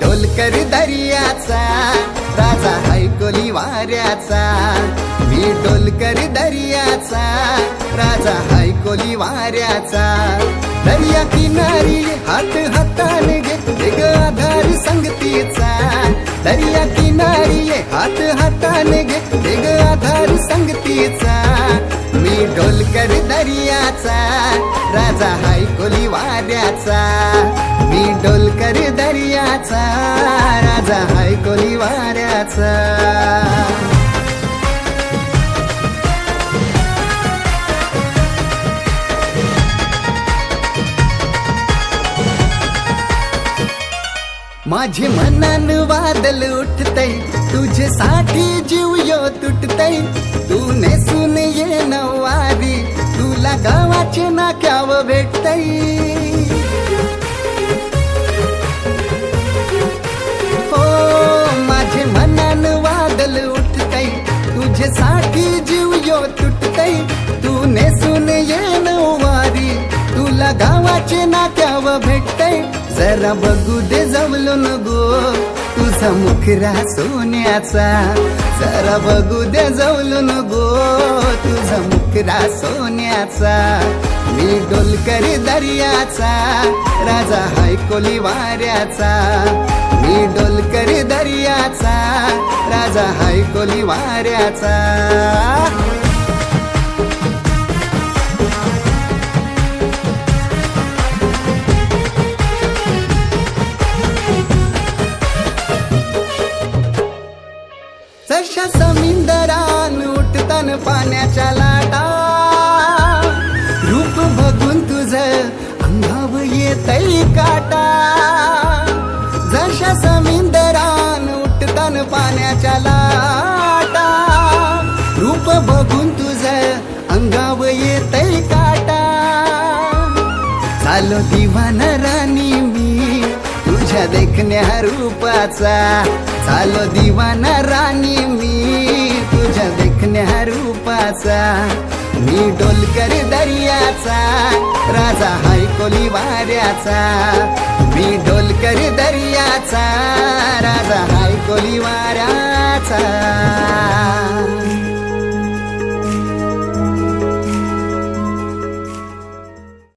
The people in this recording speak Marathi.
डोलकर दर्याचा राजा हायकोली वाऱ्याचा. मी डोलकर दर्याचा राजा हायकोली वाऱ्याचा. दर्या किनारी हात हाताने घेत ग आधार संगतीचा. दर्या किनारी हात हाताने घेत ग आधार संगतीचा. मी डोलकर दर्याचा राजा हायकोली वाऱ्याचा. आम्ही डोलकर दर्याचा राजा हायकोली वाऱ्याचा. माझे मनान वादल उठतय तुझ्यासाठी जीव यो तुटतय. तू नेसून ये नवारी तुला गावाचे नाक्याव भेटतय. जरा बघू दे जमलो नगो. तुझा मुखरा सोन्याचा. जरा बघू दे जवलून गो तुझा मुखरा सोन्याचा. मी डोलकरी दर्याचा. राजा हायकोली वाऱ्याचा. मी डोलकरी दर्याचा. राजा हायकोली वाऱ्याचा. जशा समिंदरान उठतान पाण्याच्या लाटा. रूप बघून तुझ अंगाव येतय काटा. जशा समिंदरान उठतान पाण्याच्या लाटा. रूप बघून तुझ अंगाव येतय काटा. चालो दिवान राणी देखण्या रूपाचा चालो दिवाना राणी मी तुझ्या देखण्या रूपाचा मी डोलकर दर्याचा राजा हायकोली वाऱ्याचा. मी डोलकर दर्याचा.